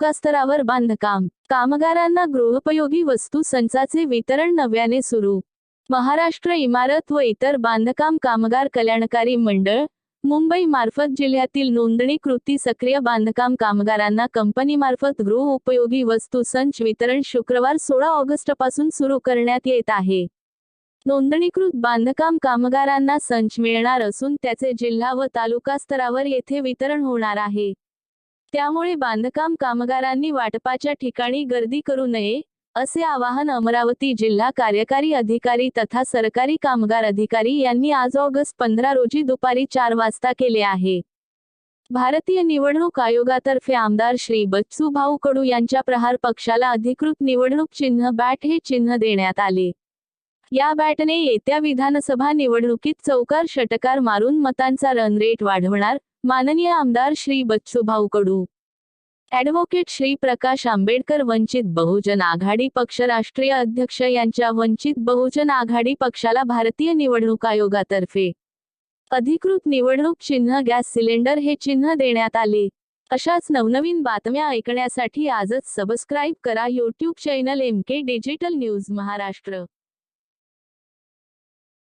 तालुकास्तरावर बांधकाम. कामगारांना गृहोपयोगी वस्तू संचाचे वितरण नव्याने सुरू. महाराष्ट्र इमारत व इतर बांधकाम कामगार कल्याणकारी मंडळ मुंबई मार्फत जिल्ह्यातील नोंदणीकृती सक्रिय बांधकाम कामगारांना कंपनीमार्फत गृह उपयोगी वस्तू संच वितरण शुक्रवार सोळा ऑगस्टपासून सुरू करण्यात येत आहे. नोंदणीकृत बांधकाम कामगारांना संच मिळणार असून त्याचे जिल्हा व तालुका स्तरावर येथे वितरण होणार आहे. त्यामुळे बांधकाम कामगारांनी वाटपाच्या ठिकाणी गर्दी करू नये असे आवाहन अमरावती जिल्हा कार्यकारी अधिकारी तथा सरकारी कामगार अधिकारी यांनी आज ऑगस्ट पंधरा रोजी दुपारी चार वाजता केले आहे. भारतीय निवडणूक आयोगातर्फे आमदार श्री बच्चूभाऊ कडू यांच्या प्रहार पक्षाला अधिकृत निवडणूक चिन्ह बॅट हे चिन्ह देण्यात आले. या बॅटने येत्या विधानसभा निवडणुकीत चौकार षटकार मारून मतांचा रनरेट वाढवणार माननीय आमदार श्री बच्चूभाऊ कडू ॲडव्होकेट श्री प्रकाश आंबेडकर वंचित बहुजन आघाडी पक्ष राष्ट्रीय अध्यक्ष यांच्या वंचित बहुजन आघाडी पक्षाला भारतीय निवडणूक आयोगातर्फे अधिकृत निवडणूक चिन्ह गॅस सिलेंडर हे चिन्ह देण्यात आले. अशाच नवनवीन बातम्या ऐकण्यासाठी आजच सबस्क्राईब करा YouTube channel M K digital news Maharashtra.